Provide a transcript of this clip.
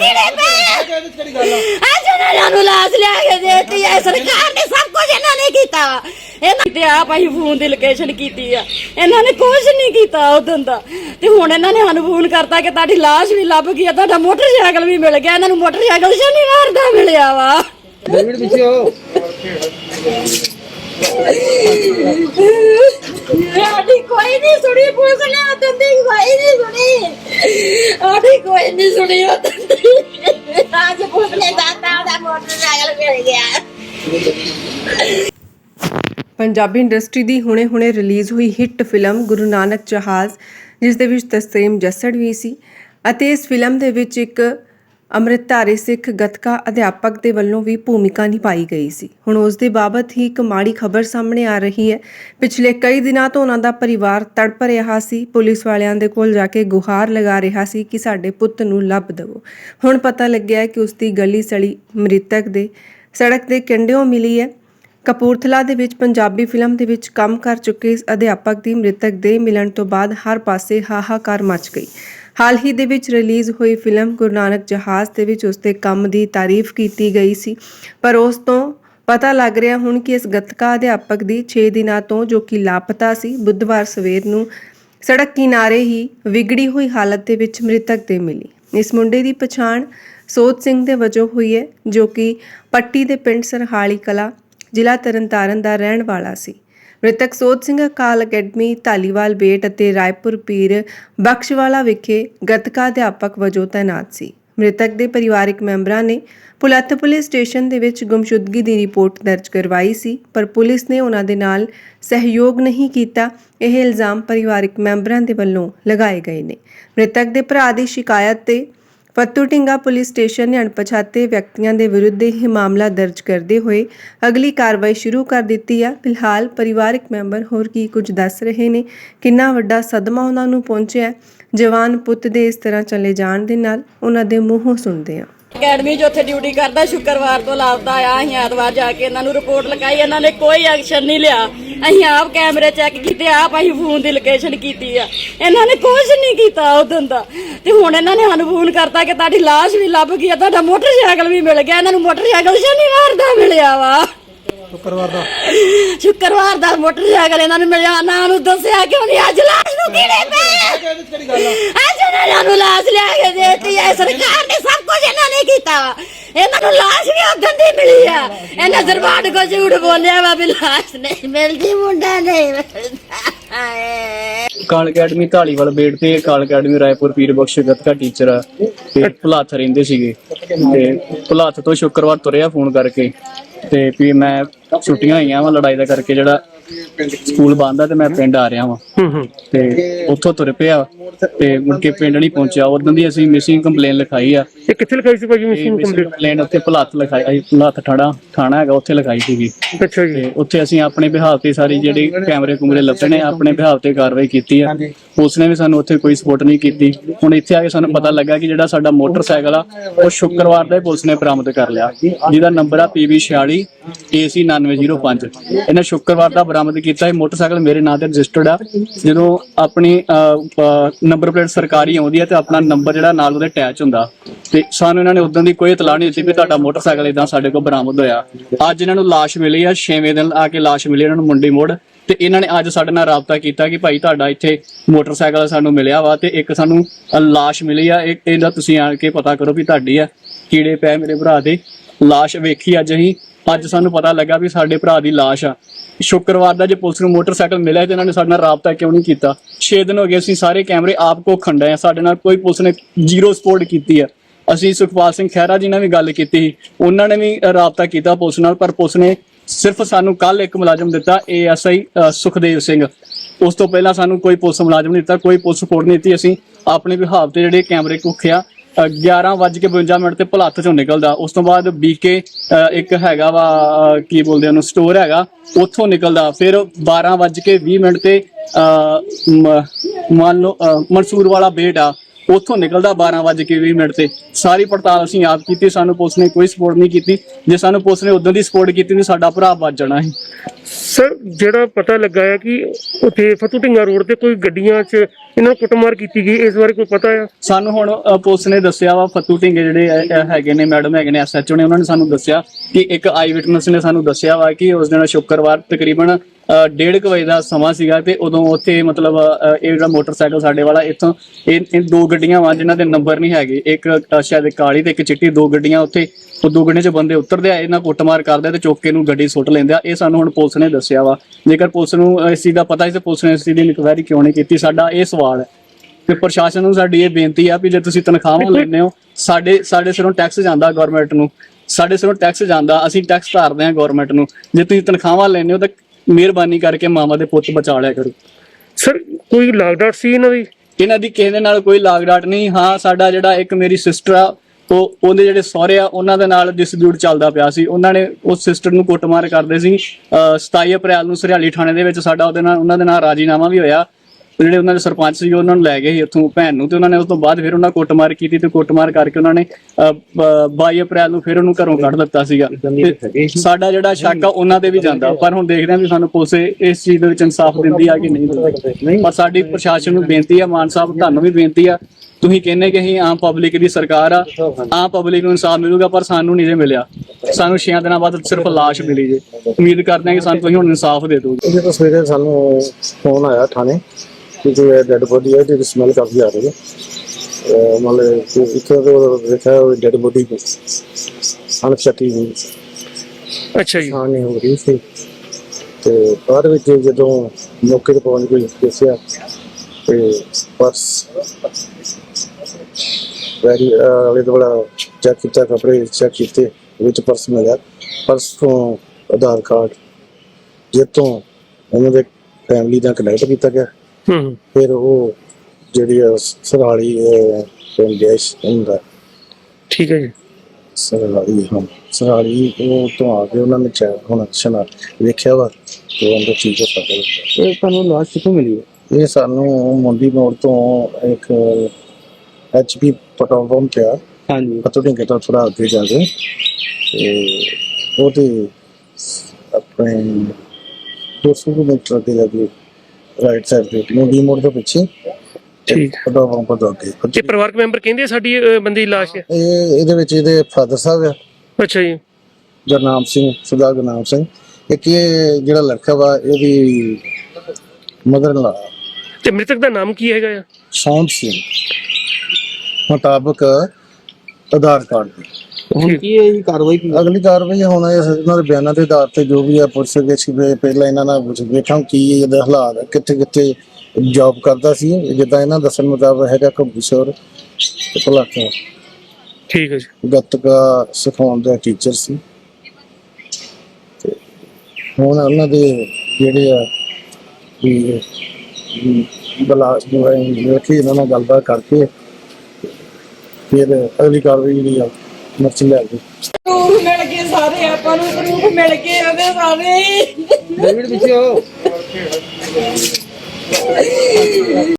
ਕਿਹੜੇ ਪਏ ਅੱਜ ਇਹਨਾਂ ਨੂੰ ਲਾਸ ਲਿਆ ਕੇ ਦੇਤੀ ਹੈ ਸਰਕਾਰ ਨੇ ਸਭ ਕੁਝ ਇਹਨਾਂ ਨੇ ਕੀਤਾ ਵਾ। ਇਹਨਾਂ ਤੇ ਆਪ ਅਸੀਂ ਫੋਨ ਦੀ ਲੋਕੇਸ਼ਨ ਕੀਤੀ ਆ। ਇਹਨਾਂ ਨੇ ਕੁਝ ਨਹੀਂ ਕੀਤਾ ਉਦੋਂ ਦਾ। ਤੇ ਹੁਣ ਇਹਨਾਂ ਨੇ ਸਾਨੂੰ ਫੋਨ ਕਰਤਾ ਕਿ ਤੁਹਾਡੀ ਲਾਸ਼ ਵੀ ਲੱਭ ਗਈ ਆ, ਤੁਹਾਡਾ ਮੋਟਰਸਾਈਕਲ ਵੀ ਮਿਲ ਗਿਆ। ਇਹਨਾਂ ਨੂੰ ਮੋਟਰਸਾਈਕਲ ਸ਼ਨੀਵਾਰ ਦਾ ਮਿਲਿਆ ਵਾ। ਡੇਵਿਡ, ਪਿੱਛੇ ਹੋ ਸਾਡੀ ਕੋਈ ਨਹੀਂ ਸੁਣੀ, ਪੁਲਿਸ ਨੇ ਉਦੋਂ ਦੀ ਕੋਈ ਨਹੀਂ ਸੁਣੀ। ਸਾਡੀ ਕੋਈ ਨਹੀਂ ਸੁਣੀ ਉਦੋਂ ਦੀ ਅੱਜ ਪੁਲਿਸ ਨੇ ਦਾਤਾ ਉਹਦਾ ਮੋਟਰਸਾਈਕਲ ਮਿਲ ਗਿਆ। ਪੰਜਾਬੀ ਇੰਡਸਟਰੀ ਦੀ ਹੁਣੇ-ਹੁਣੇ ਰਿਲੀਜ਼ ਹੋਈ ਹਿੱਟ ਫਿਲਮ ਗੁਰੂ ਨਾਨਕ ਜਹਾਜ਼ ਜਿਸ ਦੇ ਵਿੱਚ ਤਸਤਰੀਮ ਜੱਸੜ ਵੀ ਸੀ, ਅਤੇ ਇਸ ਫਿਲਮ ਦੇ ਵਿੱਚ ਇੱਕ ਅੰਮ੍ਰਿਤਧਾਰੀ ਸਿੱਖ ਗਤਕਾ ਅਧਿਆਪਕ ਦੇ ਵੱਲੋਂ ਵੀ ਭੂਮਿਕਾ ਨਿਭਾਈ ਗਈ ਸੀ। ਹੁਣ ਉਸ ਦੇ ਬਾਬਤ ਹੀ ਇੱਕ ਮਾੜੀ ਖਬਰ ਸਾਹਮਣੇ ਆ ਰਹੀ ਹੈ। ਪਿਛਲੇ ਕਈ ਦਿਨਾਂ ਤੋਂ ਉਹਨਾਂ ਦਾ ਪਰਿਵਾਰ ਤੜਪ ਰਿਹਾ ਸੀ। ਪੁਲਿਸ ਵਾਲਿਆਂ ਦੇ ਕੋਲ ਜਾ ਕੇ ਗੁਹਾਰ ਲਗਾ ਰਿਹਾ ਸੀ ਕਿ ਸਾਡੇ ਪੁੱਤ ਨੂੰ ਲੱਭ ਦਿਵੋ। ਹੁਣ ਪਤਾ ਲੱਗਿਆ ਕਿ ਉਸ ਦੀ ਗਲੀ ਸੜੀ ਮ੍ਰਿਤਕ ਦੇ ਸੜਕ ਦੇ ਕੰਢਿਓਂ ਮਿਲੀ ਹੈ। ਕਪੂਰਥਲਾ ਦੇ ਵਿੱਚ ਪੰਜਾਬੀ ਫਿਲਮ ਦੇ ਵਿੱਚ ਕੰਮ ਕਰ ਚੁੱਕੇ ਇਸ ਅਧਿਆਪਕ ਦੀ ਮ੍ਰਿਤਕ ਦੇ ਮਿਲਣ ਤੋਂ ਬਾਅਦ ਹਰ ਪਾਸੇ ਹਾਹਾਕਾਰ ਮਚ ਗਈ। ਹਾਲ ਹੀ ਦੇ ਵਿੱਚ ਰਿਲੀਜ਼ ਹੋਈ ਫਿਲਮ ਗੁਰੂ ਨਾਨਕ ਜਹਾਜ਼ ਦੇ ਵਿੱਚ ਉਸ ਦੇ ਕੰਮ ਦੀ ਤਾਰੀਫ ਕੀਤੀ ਗਈ ਸੀ। ਪਰ ਉਸ ਤੋਂ ਪਤਾ ਲੱਗ ਰਿਹਾ ਹੁਣ ਕਿ ਇਸ ਗੱਤਕਾ ਅਧਿਆਪਕ ਦੀ 6 ਦਿਨਾਂ ਤੋਂ ਜੋ ਕਿ ਲਾਪਤਾ ਸੀ, ਬੁੱਧਵਾਰ ਸਵੇਰ ਨੂੰ ਸੜਕ ਕਿਨਾਰੇ ਹੀ ਵਿਗੜੀ ਹੋਈ ਹਾਲਤ ਦੇ ਵਿੱਚ ਮ੍ਰਿਤਕ ਦੇ ਮਿਲੀ। ਇਸ ਮੁੰਡੇ ਦੀ ਪਛਾਣ ਸੋਧ ਸਿੰਘ ਦੇ ਵਜੋਂ ਹੋਈ ਹੈ, ਜੋ ਕਿ ਪੱਟੀ ਦੇ ਪਿੰਡ ਸਰਹਾਲੀ ਕਲਾ, ਜ਼ਿਲ੍ਹਾ ਤਰਨਤਾਰਨ ਦਾ ਰਹਿਣ ਵਾਲਾ ਸੀ। ਮ੍ਰਿਤਕ ਸੋਧ ਸਿੰਘ ਅਕਾਲ ਅਕੈਡਮੀ, ਧਾਲੀਵਾਲ ਬੇਟ ਅਤੇ ਰਾਏਪੁਰ ਪੀਰ ਬਖਸ਼ਵਾਲਾ ਵਿਖੇ ਗਤਕਾ ਅਧਿਆਪਕ ਵਜੋਂ ਤਾਇਨਾਤ ਸੀ। ਮ੍ਰਿਤਕ ਦੇ ਪਰਿਵਾਰਕ ਮੈਂਬਰਾਂ ਨੇ ਪੁਲੱਥ ਪੁਲਿਸ ਸਟੇਸ਼ਨ ਦੇ ਵਿੱਚ ਗੁੰਮਸ਼ੁਦਗੀ ਦੀ ਰਿਪੋਰਟ ਦਰਜ ਕਰਵਾਈ ਸੀ, ਪਰ ਪੁਲਿਸ ਨੇ ਉਹਨਾਂ ਦੇ ਨਾਲ ਸਹਿਯੋਗ ਨਹੀਂ ਕੀਤਾ। ਇਹ ਇਲਜ਼ਾਮ ਪਰਿਵਾਰਕ ਮੈਂਬਰਾਂ ਦੇ ਵੱਲੋਂ ਲਗਾਏ ਗਏ ਨੇ। ਮ੍ਰਿਤਕ ਦੇ ਭਰਾ ਦੀ ਸ਼ਿਕਾਇਤ ਤੇ ਪੱਤੂਟਿੰਗਾ ਪੁਲਿਸ ਸਟੇਸ਼ਨ ਨੇ ਅਣਪਛਾਤੇ ਵਿਅਕਤੀਆਂ ਦੇ ਵਿਰੁੱਧ ਇਹ ਮਾਮਲਾ ਦਰਜ ਕਰਦੇ ਹੋਏ ਅਗਲੀ ਕਾਰਵਾਈ ਸ਼ੁਰੂ ਕਰ ਦਿੱਤੀ ਆ। ਫਿਲਹਾਲ ਪਰਿਵਾਰਕ ਮੈਂਬਰ ਹੋਰ ਕੀ ਕੁਝ ਦੱਸ ਰਹੇ ਨੇ? ਕਿੰਨਾ ਵੱਡਾ ਸਦਮਾ ਉਹਨਾਂ ਨੂੰ ਪਹੁੰਚਿਆ? ਜਵਾਨ ਪੁੱਤ ਦੇ ਇਸ ਤਰ੍ਹਾਂ ਚਲੇ ਜਾਣ ਦੇ ਨਾਲ ਉਹਨਾਂ ਦੇ ਮੂੰਹੋਂ ਸੁਣਦੇ ਹਾਂ। ਅਕੈਡਮੀ 'ਚ ਉੱਥੇ ਡਿਊਟੀ ਕਰਦਾ, ਸ਼ੁੱਕਰਵਾਰ ਤੋਂ ਲਾਪਤਾ ਆ ਅਸੀਂ ਐਤਵਾਰ ਜਾ ਕੇ ਇਹਨਾਂ ਨੂੰ ਰਿਪੋਰਟ ਲਗਾਈ ਇਹਨਾਂ ਨੇ ਕੋਈ ਐਕਸ਼ਨ ਨਹੀਂ ਲਿਆ। ਅਸੀਂ ਆਪ ਕੈਮਰੇ ਚੈੱਕ ਕੀਤੇ, ਆਪ ਅਸੀਂ ਫੋਨ ਦੀ ਲੋਕੇਸ਼ਨ ਕੀਤੀ ਆ। ਇਹਨਾਂ ਨੇ ਕੁਝ ਨਹੀਂ ਕੀਤਾ ਉਦੋਂ ਦਾ। ਤੇ ਹੁਣ ਇਹਨਾਂ ਨੇ ਸਾਨੂੰ ਫੋਨ ਕਰਤਾ ਕਿ ਤੁਹਾਡੀ ਲਾਸ਼ ਵੀ ਲੱਭ ਗਈ ਆ, ਤੁਹਾਡਾ ਮੋਟਰਸਾਈਕਲ ਵੀ ਮਿਲ ਗਿਆ, ਇਹਨਾਂ ਨੂੰ ਮੋਟਰਸਾਈਕਲ ਸ਼ਨੀਵਾਰ ਦਾ ਮਿਲਿਆ ਵਾ। ਸ਼ੁੱਕਰਵਾਰ ਦਾ। ਸ਼ੁੱਕਰਵਾਰ ਦਾ ਮੋਟਰਸਾਈਕਲ ਇਹਨਾਂ ਨੂੰ ਮਿਲਿਆ ਨਾ ਨੂੰ ਦੱਸਿਆ ਕਿਉਂ ਨਹੀਂ ਅੱਜ ਲਾਸ਼ ਨੂੰ ਕਿਹੜੇ ਪਏ ਕਿਹੜੀ ਗੱਲ ਆ? ਅੱਜ ਇਹਨਾਂ ਨੂੰ ਲਾਸ਼ ਲਿਆ ਕੇ ਦੇਤੀ ਹੈ ਸਰਕਾਰ ਨੇ ਸਭ ਕੁਝ ਇਹਨਾਂ ਨੇ ਕੀਤਾ ਵਾ। ਇਹਨਾਂ ਨੂੰ ਲਾਸ਼ ਵੀ ਉਦੋਂ ਦੀ ਮਿਲੀ ਆ। ਇਹਨਾਂ ਜ਼ਰਬਾਨ ਕੋ ਝੂਠ ਬੋਲਿਆ ਵਾ ਵੀ ਲਾਸ਼ ਨਹੀਂ ਮਿਲਦੀ ਮੁੰਡਾ ਨਹੀਂ ਮਿਲਦਾ। ਕਾਲ ਅਕੈਡਮੀ ਢਾਲੀਵਾਲ ਬੇਟ ਤੇ ਕਾਲ ਅਕੈਡਮੀ ਰਾਏਪੁਰ ਪੀਰ ਬਖਸ਼ ਗੱਤਕਾ ਟੀਚਰ ਆ। ਤੇ ਭੁਲਾਥ ਰਹਿੰਦੇ ਸੀਗੇ। ਤੇ ਭੁਲਾਥ ਤੋਂ ਸ਼ੁੱਕਰਵਾਰ ਤੁਰਿਆ ਫੋਨ ਕਰਕੇ। ਤੇ ਵੀ ਮੈਂ ਛੁੱਟੀਆਂ ਹੋਈਆਂ ਵਾ ਲੜਾਈ ਦਾ ਕਰਕੇ ਜਿਹੜਾ ਸਕੂਲ ਬੰਦ ਆ ਤੇ ਮੈਂ ਪਿੰਡ ਆ ਰਿਹਾ ਵਾਂ। ਤੇ ਉੱਥੋਂ ਤੁਰ ਪਿਆ ਤੇ ਮੁੜ ਕੇ ਪਿੰਡ ਨਹੀਂ ਪਹੁੰਚਿਆ। ਉਦੋਂ ਦੀ ਅਸੀਂ ਮਿਸਿੰਗ ਕੰਪਲੇਨ ਲਿਖਾਈ ਆ। ਇਹ ਕਿੱਥੇ ਲਿਖਾਈ ਸੀ ਭਾਜੀ ਮਸ਼ੀਨ ਮਿਸਿੰਗ ਕੰਪਲੀਟ ਕੰਪਲੇਨ ਉੱਥੇ ਭੁਲਾਥ ਲਿਖਾਈ ਅਸੀਂ ਠਾਣਾ ਥਾਣਾ ਹੈਗਾ ਉੱਥੇ ਲਿਖਾਈ ਸੀਗੀ। ਅੱਛਾ ਜੀ। ਤੇ ਉੱਥੇ ਅਸੀਂ ਆਪਣੇ ਬਿਹਾਵ ਤੇ ਸਾਰੀ ਜਿਹੜੀ ਕੈਮਰੇ ਕੁਮਰੇ ਲੱਭੇ ਨੇ ਆਪਣੇ ਬਿਹਾਵ ਤੇ ਕਾਰਵਾਈ ਕੀਤੀ ਆ। ਪੁਲਿਸ ਨੇ ਵੀ ਸਾਨੂੰ ਉੱਥੇ ਕੋਈ ਸਪੋਰਟ ਨਹੀਂ ਕੀਤੀ। ਹੁਣ ਇੱਥੇ ਆ ਕੇ ਸਾਨੂੰ ਪਤਾ ਲੱਗਾ ਕਿ ਜਿਹੜਾ ਸਾਡਾ ਮੋਟਰਸਾਈਕਲ ਆ ਉਹ ਸ਼ੁੱਕਰਵਾਰ ਦਾ ਹੀ ਪੁਲਿਸ ਨੇ ਬਰਾਮਦ ਕਰ ਲਿਆ। ਜਿਹਦਾ ਨੰਬਰ ਆ PB 46 AC 9905 ਇਹਨੇ ਸ਼ੁੱਕਰਵਾਰ ਦਾ ਬਰਾਮਦ ਕੀਤਾ ਇਹ ਮੋਟਰਸਾਈਕਲ ਮੇਰੇ ਨਾਂ ਤੇ ਰਜਿਸਟਰਡ ਆ। ਜਦੋਂ ਆਪਣੀ ਨੰਬਰ ਪਲੇਟ ਸਰਕਾਰੀ ਆਉਂਦੀ ਹੈ ਤੇ ਆਪਣਾ ਨੰਬਰ ਜਿਹੜਾ ਨਾਲ ਉਹਦੇ ਅਟੈਚ ਹੁੰਦਾ। ਤੇ ਸਾਨੂੰ ਇਹਨਾਂ ਨੇ ਉਦੋਂ ਦੀ ਕੋਈ ਇਤਲਾਹ ਨਹੀਂ ਦਿੱਤੀ ਵੀ ਤੁਹਾਡਾ ਮੋਟਰਸਾਈਕਲ ਇਦਾਂ ਸਾਡੇ ਕੋਲ ਬਰਾਮਦ ਹੋਇਆ। ਅੱਜ ਇਹਨਾਂ ਨੂੰ ਲਾਸ਼ ਮਿਲੀ ਆ 6ਵੇਂ ਦਿਨ ਆ ਕੇ ਲਾਸ਼ ਮਿਲੀ ਇਹਨਾਂ ਨੂੰ ਮੁੰਡੀ ਮੋੜ। ਤੇ ਇਹਨਾਂ ਨੇ ਅੱਜ ਸਾਡੇ ਨਾਲ ਰਾਬਤਾ ਕੀਤਾ ਕਿ ਭਾਈ ਤੁਹਾਡਾ ਇੱਥੇ ਮੋਟਰਸਾਈਕਲ ਸਾਨੂੰ ਮਿਲਿਆ ਵਾ ਤੇ ਇੱਕ ਸਾਨੂੰ ਲਾਸ਼ ਮਿਲੀ ਆ। ਇਹਦਾ ਤੁਸੀਂ ਆਣ ਕੇ ਪਤਾ ਕਰੋ ਵੀ ਤੁਹਾਡੀ ਆ। ਕੀੜੇ ਪਏ ਮੇਰੇ ਭਰਾ ਦੇ। ਲਾਸ਼ ਵੇਖੀ ਅੱਜ ਅਸੀਂ। ਅੱਜ ਸਾਨੂੰ ਪਤਾ ਲੱਗਾ ਵੀ ਸਾਡੇ ਭਰਾ ਦੀ ਲਾਸ਼ ਆ। ਸ਼ੁੱਕਰਵਾਰ ਦਾ ਜੇ ਪੁਲਿਸ ਨੂੰ ਮੋਟਰਸਾਈਕਲ ਮਿਲਿਆ ਤੇ ਇਹਨਾਂ ਨੇ ਸਾਡੇ ਨਾਲ ਰਾਬਤਾ ਕਿਉਂ ਨਹੀਂ ਕੀਤਾ? 6 ਦਿਨ ਹੋ ਗਏ, ਅਸੀਂ ਸਾਰੇ ਕੈਮਰੇ ਆਪ ਕੋ ਖੰਡੇ ਆ। ਸਾਡੇ ਨਾਲ ਕੋਈ ਪੁਲਿਸ ਨੇ ਜ਼ੀਰੋ ਸਪੋਰਟ ਕੀਤੀ ਆ। ਅਸੀਂ ਸੁਖਪਾਲ ਸਿੰਘ ਖਹਿਰਾ ਜੀ ਨਾਲ ਵੀ ਗੱਲ ਕੀਤੀ ਸੀ। ਉਹਨਾਂ ਨੇ ਵੀ ਰਾਬਤਾ ਕੀਤਾ ਪੁਲਿਸ ਨਾਲ, ਪਰ ਪੁਲਿਸ ਨੇ ਸਿਰਫ ਸਾਨੂੰ ਕੱਲ ਇੱਕ ਮੁਲਾਜ਼ਮ ਦਿੱਤਾ, ਏਐਸਆਈ ਸੁਖਦੇਵ ਸਿੰਘ। ਉਸ ਤੋਂ ਪਹਿਲਾਂ ਸਾਨੂੰ ਕੋਈ ਪੁਲਿਸ ਮੁਲਾਜ਼ਮ ਨਹੀਂ ਦਿੱਤਾ, ਕੋਈ ਪੁਲਿਸ ਸਪੋਰਟ ਨਹੀਂ ਦਿੱਤੀ। ਅਸੀਂ ਆਪਣੇ ਵਿਭਾਗ ਤੇ ਜਿਹੜੇ ਕੈਮਰੇ ਕੁੱਖਿਆ 11:52 ਮਿੰਟ ਤੇ ਭਲੱਥ ਚੋਂ ਨਿਕਲਦਾ। ਉਸ ਤੋਂ ਬਾਅਦ ਬੀਕੇ ਇੱਕ ਹੈਗਾ ਵਾ ਅ, ਕੀ ਬੋਲਦੇ ਉਹਨੂੰ ਸਟੋਰ ਹੈਗਾ। ਉੱਥੋਂ ਨਿਕਲਦਾ। ਫਿਰ 12:20 ਮਿੰਟ ਤੇ ਅਹ ਮ- ਮੰਨ ਲਓ ਅ, ਮਨਸੂਰ ਵਾਲਾ ਬੇਟ ਆ। ਉੱਥੋਂ ਨਿਕਲਦਾ 12:20 ਮਿੰਟ ਤੇ। ਸਾਰੀ ਪੜਤਾਲ ਅਸੀਂ ਆਪ ਕੀਤੀ ਸਾਨੂੰ ਪੁਲਿਸ ਨੇ ਕੋਈ ਸਪੋਰਟ ਨਹੀਂ ਕੀਤੀ। ਜੇ ਸਾਨੂੰ ਪੁਲਿਸ ਨੇ ਉਦੋਂ ਦੀ ਸਪੋਰਟ ਕੀਤੀ ਤਾਂ ਸਾਡਾ ਭਰਾ ਬਚ ਜਾਣਾ ਸੀ। ਸਰ ਜਿਹੜਾ ਪਤਾ ਲੱਗਾ ਹੈ ਕਿ ਉੱਥੇ ਫਤੂ ਢਿੰਗਾ ਰੋਡ ਤੇ ਕੋਈ ਗੱਡੀਆਂ 'ਚ ਇਹਨਾਂ ਨੂੰ ਕੁੱਟਮਾਰ ਕੀਤੀ ਗਈ ਇਸ ਬਾਰੇ ਕੋਈ ਪਤਾ ਆ? ਸਾਨੂੰ ਹੁਣ ਪੁਲਿਸ ਨੇ ਦੱਸਿਆ ਵਾ ਫੱਤੂ ਢਿੰਗੇ ਜਿਹੜੇ ਹੈਗੇ ਨੇ ਮੈਡਮ ਹੈਗੇ ਨੇ ਐਸਐਚਓ ਨੇ ਉਹਨਾਂ ਨੇ ਸਾਨੂੰ ਦੱਸਿਆ ਕਿ ਇੱਕ ਆਈ ਵਿਟਨੈਸ ਨੇ ਸਾਨੂੰ ਦੱਸਿਆ ਵਾ ਕਿ ਉਸ ਦਿਨ ਸ਼ੁੱਕਰਵਾਰ ਤਕਰੀਬਨ 1:30 ਵਜੇ ਦਾ ਸਮਾਂ ਸੀਗਾ ਤੇ ਉਦੋਂ ਉੱਥੇ ਮਤਲਬ ਅ, ਇਹ ਜਿਹੜਾ ਮੋਟਰਸਾਈਕਲ ਸਾਡੇ ਵਾਲਾ ਇੱਥੋਂ ਇਹ ਇਹ ਦੋ ਗੱਡੀਆਂ ਵਾਂ ਜਿਨ੍ਹਾਂ ਦੇ ਨੰਬਰ ਨਹੀਂ ਹੈਗੇ। ਇੱਕ ਅ, ਸ਼ਾਇਦ ਕਾਲੀ ਤੇ ਇੱਕ ਚਿੱਟੀ ਦੋ ਗੱਡੀਆਂ ਉੱਥੇ ਉਹ ਦੋ ਗੱਡੀਆਂ 'ਚ ਬੰਦੇ ਉਤਰਦੇ ਆ ਇਹਨਾਂ ਕੁੱਟਮਾਰ ਕਰਦੇ ਆ ਤੇ ਚੁੱਕ ਕੇ ਨੂੰ ਗੱਡੀ ਸੁੱਟ ਲੈਂਦੇ ਆ। ਇਹ ਸਾਨੂੰ ਹੁਣ ਪੁਲਿਸ ਨੇ ਦੱਸਿਆ ਵਾ। ਜੇਕਰ ਪੁਲਿਸ ਨੂੰ ਇਸ ਚੀਜ਼ ਦਾ ਪਤਾ ਸੀ ਤੇ ਪੁਲਿਸ ਨੇ ਇਸ ਚੀਜ਼ ਦੀ ਇਨਕੁਆਇਰੀ ਕਿਉਂ ਨਹੀਂ ਕੀਤੀ? ਸਾਡਾ ਇਹ ਸਵਾਲ ਹੈ। ਤੇ ਪ੍ਰਸ਼ਾਸਨ ਨੂੰ ਸਾਡੀ ਇਹ ਬੇਨਤੀ ਆ ਵੀ ਜੇ ਤੁਸੀਂ ਤਨਖਾਹਾਂ ਲੈਂਦੇ ਹੋ ਸਾਡੇ ਸਾਡੇ ਸਿਰੋਂ ਟੈਕਸ ਜਾਂਦਾ ਗਵਰਨਮੈਂਟ ਨੂੰ। ਸਾਡੇ ਸਿਰੋਂ ਟੈਕਸ ਜਾਂਦਾ ਅਸੀਂ ਟੈਕਸ ਭਰਦੇ ਹਾਂ ਗਵਰਨਮੈਂਟ ਨੂੰ। ਜੇ ਤੁਸੀਂ ਤਨਖਾਹਾਂ ਲੈਂਦੇ ਹੋ ਤਾਂ ਮਿਹਰਬਾਨੀ ਕਰਕੇ ਮਾਵਾਂ ਦੇ ਪੁੱਤ ਬਚਾ ਲਿਆ ਕਰੋ। ਸਰ ਕੋਈ ਲਾਗਡਾਟ ਸੀ ਇਹਨਾਂ ਦੀ? ਇਹਨਾਂ ਦੀ ਕਿਸੇ ਦੇ ਨਾਲ ਕੋਈ ਲਾਗ ਡਾਟ ਨਹੀਂ। ਹਾਂ ਸਾਡਾ ਜਿਹੜਾ ਇੱਕ ਮੇਰੀ ਸਿਸਟਰ ਆ ਉਹ ਉਹਦੇ ਜਿਹੜੇ ਸਹੁਰੇ ਆ ਉਹਨਾਂ ਦੇ ਨਾਲ ਡਿਸਪਿਊਟ ਚੱਲਦਾ ਪਿਆ ਸੀ। ਉਹਨਾਂ ਨੇ ਉਸ ਸਿਸਟਰ ਨੂੰ ਕੁੱਟਮਾਰ ਕਰਦੇ ਸੀ। ਅਹ 27 ਅਪ੍ਰੈਲ ਨੂੰ ਸਰਿਆਲੀ ਥਾਣੇ ਦੇ ਵਿੱਚ ਸਾਡਾ ਉਹਦੇ ਨਾਲ ਉਹਨਾਂ ਦੇ ਨਾਲ ਰਾਜੀਨਾਮਾ ਵੀ ਹੋਇਆ। ਤੇ ਜਿਹੜੇ ਉਹਨਾਂ ਦੇ ਸਰਪੰਚ ਸੀ ਉਹਨਾਂ ਨੂੰ ਲੈ ਗਏ ਉੱਥੋਂ ਭੈਣ ਨੂੰ ਤੇ ਉਹਨਾਂ ਨੇ ਉਸ ਤੋਂ ਬਾਅਦ ਫਿਰ ਉਹਨਾਂ ਕੁੱਟਮਾਰ ਕੀਤੀ ਤੇ ਕੁੱਟਮਾਰ ਕਰਕੇ ਉਹਨਾਂ ਨੇ ਅਹ, ਬ- 22 ਅਪ੍ਰੈਲ ਨੂੰ ਫਿਰ ਉਹਨੂੰ ਘਰੋਂ ਕੱਢ ਦਿੱਤਾ ਸੀਗਾ। ਤੇ ਸਾਡਾ ਜਿਹੜਾ ਸ਼ੱਕ ਆ ਉਹਨਾਂ ਤੇ ਵੀ ਜਾਂਦਾ। ਪਰ ਹੁਣ ਦੇਖਦੇ ਹਾਂ ਵੀ ਸਾਨੂੰ ਪੁਲਿਸ ਇਸ ਚੀਜ਼ ਦੇ ਵਿੱਚ ਇਨਸਾਫ ਦਿੰਦੀ ਆ ਕਿ ਨਹੀਂ ਦਿੰਦੀ। ਪਰ ਸਾਡੀ ਪ੍ਰਸ਼ਾਸਨ ਨੂੰ ਬੇਨਤੀ ਆ ਮਾਨ ਸਾਹਿਬ ਤੁਹਾਨੂੰ ਵੀ ਬੇਨਤੀ ਆ। ਤੁਸੀਂ ਕਹਿੰਦੇ ਕਿ ਅਸੀਂ ਆਮ ਪਬਲਿਕ ਦੀ ਸਰਕਾਰ ਆ। ਆਮ ਪਬਲਿਕ ਨੂੰ ਇਨਸਾਫ ਮਿਲੂਗਾ ਪਰ ਸਾਨੂੰ ਨਹੀਂ ਜੇ ਮਿਲਿਆ। ਸਾਨੂੰ 6 ਦਿਨਾਂ ਬਾਅਦ ਸਿਰਫ ਲਾਸ਼ ਮਿਲੀ ਜੇ। ਉਮੀਦ ਕਰਦੇ ਹਾਂ ਕਿ ਸਾਨੂੰ ਤੁਸੀਂ ਹੁਣ ਇਨਸਾਫ ਦੇ ਦਿਓਗੇ। ਇਹਦੇ ਤੋਂ ਸਵੇਰੇ ਸਾਨੂੰ ਫੋਨ ਆਇਆ ਥਾਣੇ। ਜੋ ਇਹ ਡੈਡ ਬੋਡੀ ਹੈ ਜਿਹਦੀ ਸਮੈਲ ਕਾਫੀ ਆ ਰਹੀ ਹੈ। ਅਹ ਮਤਲਬ ਕਿ ਇੱਥੇ ਤੋਂ ਦੇਖਿਆ ਉਹ ਡੈਡ ਬੋਡੀ ਅਨਸ਼ਟੀ ਹੋਈ। ਅੱਛਾ ਜੀ। ਹਾਂ ਨਹੀਂ ਹੋ ਰਹੀ ਸੀ। ਤੇ ਬਾਅਦ ਵਿੱਚ ਜਦੋਂ ਮੌਕੇ ਤੇ ਪਹੁੰਚ ਗਈ ਦੱਸਿਆ ਤੇ ਪਰਸ ਵੈਰੀ ਅਲੇ ਦੁਆਰਾ ਚੈੱਕ ਕੀਤਾ ਕੱਪੜੇ ਚੈੱਕ ਕੀਤੇ ਵਿੱਚ ਪਰਸ ਮਿਲਿਆ। ਪਰਸ ਤੋਂ ਆਧਾਰ ਕਾਰਡ ਜਿੱਤੋਂ ਉਹਨਾਂ ਦੇ ਫੈਮਿਲੀ ਦਾ ਕਨੈਕਟ ਕੀਤਾ ਗਿਆ। ਹੂੰ। ਫਿਰ ਉਹ ਜਿਹੜੀ ਆ ਸਰਾਲੀ ਪਿੰਡ ਜੈਸ਼ ਹੁੰਦਾ ਠੀਕ ਹੈ ਜੀ। ਸਰਾਲੀ ਹਾਂ। ਸਰਾਲੀ ਉਹ ਤੋਂ ਆ ਕੇ ਉਹਨਾਂ ਨੇ ਚੈੱਕ ਹੁਣ ਸ਼ਨਾ ਵੇਖਿਆ ਵਾ ਤੇ ਅੰਦਰ ਠੀਕ ਹੋ ਸਕਦਾ ਇਹ ਤੁਹਾਨੂੰ ਲਾਸ਼ ਕਿੱਥੋਂ ਮਿਲੀ ਹੈ? ਇਹ ਸਾਨੂੰ ਮੁੰਡੀ ਮੋੜ ਤੋਂ ਇੱਕ ਐਚਪੀ ਪੈਟਰੋਲ ਪੰਪ ਪਿਆ ਹਾਂਜੀ। ਪਤੋੜੀ ਕਿਤਾ ਥੋੜਾ ਅੱਗੇ ਜਾ ਕੇ। ਤੇ ਉਹਦੇ ਆਪਣੇ 200 ਮੀਟਰ ਜਾ ਕੇ ਰਾਈਟ ਸਾਈਡ ਤੇ ਮੁੰਡੀ ਮੋੜ ਦੇ ਪਿੱਛੇ। ਠੀਕ। ਪੈਟਰੋਲ ਪੰਪ ਤੋਂ ਅੱਗੇ। ਤੇ ਪਰਿਵਾਰਕ ਮੈਂਬਰ ਕਹਿੰਦੇ ਸਾਡੀ ਅਹ, ਬੰਦੇ ਦੀ ਲਾਸ਼? ਹੈ ਇਹ ਇਹਦੇ ਵਿੱਚ ਇਹਦੇ ਫਾਦਰ ਸਾਹਿਬ ਆ। ਅੱਛਾ ਜੀ। ਗੁਰਨਾਮ ਸਿੰਘ ਸਰਦਾਰ ਗੁਰਨਾਮ ਸਿੰਘ। ਇੱਕ ਇਹ ਜਿਹੜਾ ਲੜਕਾ ਵਾ ਇਹਦੀ ਮਦਰ ਲਾ ਤੇ ਮ੍ਰਿਤਕ ਦਾ ਨਾਮ ਕੀ ਹੈਗਾ ਆ? ਸਿੰਘ। ਮੁਤਾਬਕ ਆਧਾਰ ਕਾਰਡ ਦੀ। ਹੁਣ ਅਗਲੀ ਕਾਰਵਾਈ ਹੁਣ ਇਹ ਇਹਨਾਂ ਦੇ ਬਿਆਨਾਂ ਦੇ ਆਧਾਰ ਤੇ ਜੋ ਵੀ ਆ ਪੁਲਿਸ ਦੇ ਵਿੱਚ ਵੀ ਪਹਿਲਾਂ ਇਹਨਾਂ ਨਾਲ ਪੁੱਛ ਵੇਖਾਂ ਕੀ ਇਹਦੇ ਹਾਲਾਤ ਕਿੱਥੇ ਕਿੱਥੇ ਜੌਬ ਕਰਦਾ ਸੀ ਜਿੱਦਾਂ ਇਹਨਾਂ ਦੱਸਣ ਮੁਤਾਬਕ ਹੈਗਾ ਕੰਪਿਊਟਰ ਤੇ ਭਲਾਕਾ ਠੀਕ ਹੈ ਜੀ। ਗੱਤਕਾ ਸਿਖਾਉਣ ਦਾ ਟੀਚਰ ਸੀ। ਤੇ ਹੁਣ ਉਹਨਾਂ ਦੇ ਜਿਹੜੇ ਆ ਵੀ ਬਲਾ ਵੇਖੀ ਇਹਨਾਂ ਨਾਲ ਗੱਲਬਾਤ ਕਰਕੇ ਫਿਰ ਅਗਲੀ ਕਾਰਵਾਈ ਜਿਹੜੀ ਆ ਮਰਚ ਲੈ ਕੇ ਪ੍ਰੂਫ ਮਿਲ ਗਏ ਸਾਰੇ ਆਪਾਂ ਨੂੰ ਪ੍ਰੂਫ ਮਿਲ ਗਏ ਉਹਦੇ ਸਾਰੇ ਹੀ। ਡੇਵਿਡ ਪਿੱਛੇ ਹੋ